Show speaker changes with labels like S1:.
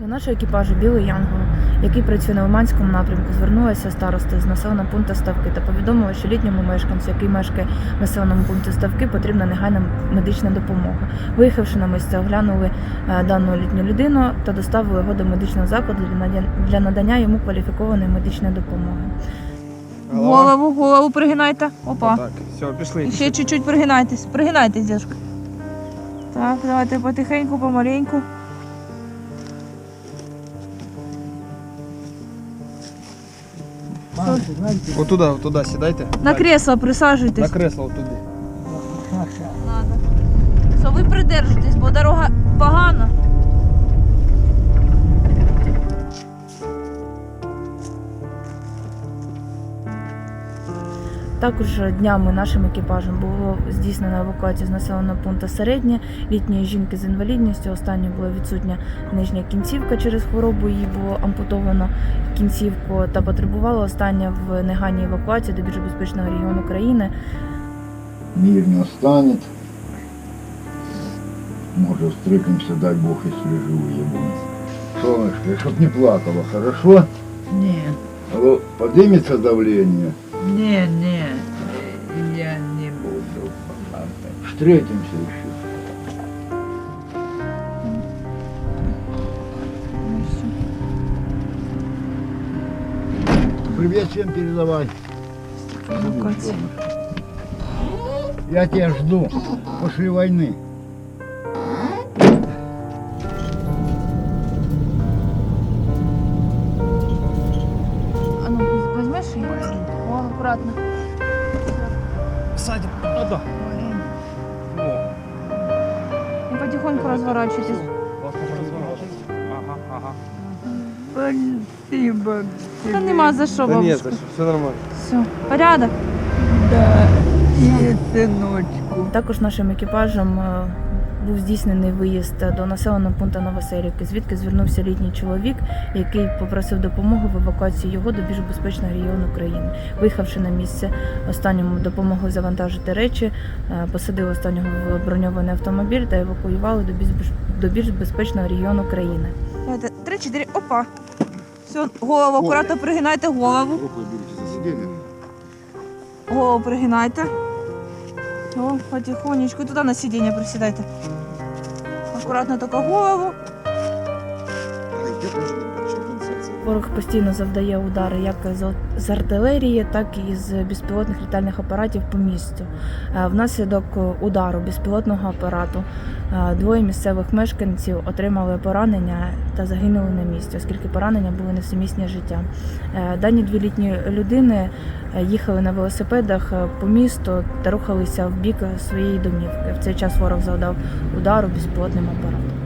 S1: До нашого екіпажу Білий Янгол, який працює на Лиманському напрямку, звернулася староста з населеного пункту Ставки та повідомила, що літньому мешканцю, який мешкає в населеному пункті Ставки, потрібна негайна медична допомога. Виїхавши на місце, оглянули е, дану літню людину та доставили його до медичного закладу для надання йому кваліфікованої медичної допомоги.
S2: Голову, голову пригинайте. Опа.
S3: Так, все, пішли.
S2: І ще чуть-чуть пригинайтесь. Пригинайтесь, дядька. Так, давайте потихеньку, помаленьку.
S3: Отуда, туда сідайте.
S2: На кресло
S3: На кресло туди.
S2: Надо. Все, ви придержитесь, бо дорога
S1: Також днями нашим екіпажем було здійснено евакуацію з населеного пункту середнє літньої жінки з інвалідністю. Останньою була відсутня нижня кінцівка через хворобу. Їй було ампутовано кінцівку та потребувала остання в негайній евакуації до більш безпечного регіону країни.
S4: мир не. Может, встретимся, дай Бог, если живые будем. Солнышко, чтоб не плакала, хорошо?
S5: Нет,
S4: Алло, поднимется давление?
S5: не,
S4: Встретимся еще. Привет всем передавай.
S2: Евакуація.
S4: Я тебя жду после войны.
S2: А ну, возьмеш її? О, акуратно.
S3: Садим. А, да.
S2: Потихоньку розворачуйтесь.
S3: Ага, ага.
S5: Спасибо
S2: Та нема за що,
S3: Да нет,
S2: бабушка.
S3: за що, все нормально.
S2: Все, порядок.
S5: Да, и сыночку.
S1: Також нашим екіпажем е, був здійснений виїзд до населеного пункту Новоселівки, звідки звернувся літній чоловік, який попросив допомоги в евакуації його до більш безпечного регіону країни. Виїхавши на місце, останньому допомогли завантажити речі, е, посадили останнього в броньований автомобіль та евакуювали до більш до більш безпечного регіону країни.
S2: Три-чотири, опа. Все, голову, акуратно пригинайте голову. Голову пригинайте. О, потихонечку. Туда на сиденье приседайте. Аккуратно только голову.
S1: Ворог постійно завдає удари як з- артилерії, так і з безпілотних літальних апаратів по місту. Е, Внаслідок удару безпілотного апарату е, двоє місцевих мешканців отримали поранення та загинули на місці, оскільки поранення були несумісні. Е, Дані дві літні людини е, їхали на велосипедах е, по місту та рухалися в бік своєї домівки. В цей час ворог завдав удару безпілотним апаратом.